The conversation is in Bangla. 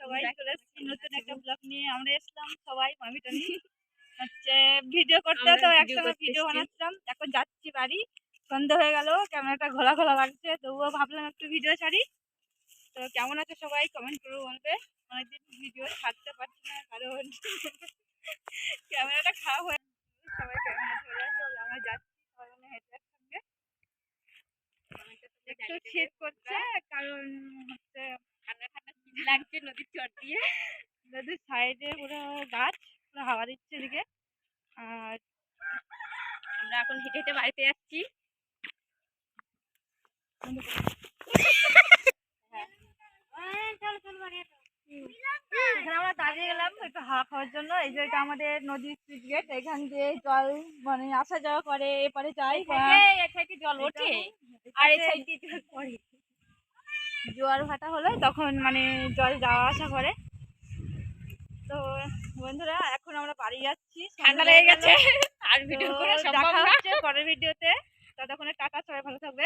সবাই চলে এসেছি নতুন একটা ব্লগ নিয়ে আমরা এসলাম সবাই মামি টামি হচ্ছে ভিডিও করতে তো একসঙ্গে ভিডিও বানাচ্ছিলাম এখন যাচ্ছি বাড়ি। সন্ধ্যা হয়ে গেল ক্যামেরাটা ঘোলা ঘোলা লাগছে তবুও ভাবলাম একটু ভিডিও ছাড়ি। তো কেমন আছে সবাই? কমেন্ট করে বলবে। অনেকদিন ভিডিও ছাড়তে পারছি না কারণ ক্যামেরাটা খারাপ হয়ে সবাই আছে ভালো আছে আমরা যাচ্ছি সবাই মানে হেঁটে একসঙ্গে একটু শীত করছে কারণ হচ্ছে লাগছে নদীর চর দিয়ে। নদীর সাইডে পুরো গাছ পুরো হাওয়া দিচ্ছে এদিকে। আর আমরা এখন হেঁটে হেঁটে বাড়িতে যাচ্ছি। আমরা দাঁড়িয়ে গেলাম একটু হাওয়া খাওয়ার জন্য। এই যে এটা আমাদের নদীর সুইচ গেট এখান দিয়ে জল মানে আসা যাওয়া করে এপারে যাই জল ওঠে? আর এই সাইডে জল পড়ে? জোয়ার ভাটা হলে তখন মানে জল যাওয়া আসা করে। তো বন্ধুরা এখন আমরা বাড়ি যাচ্ছি। ঠান্ডা লেগে গেছে। আর ভিডিও করে সম্ভব দেখা না। হচ্ছে পরের ভিডিওতে। ততক্ষণে টাটা সবাই ভালো থাকবে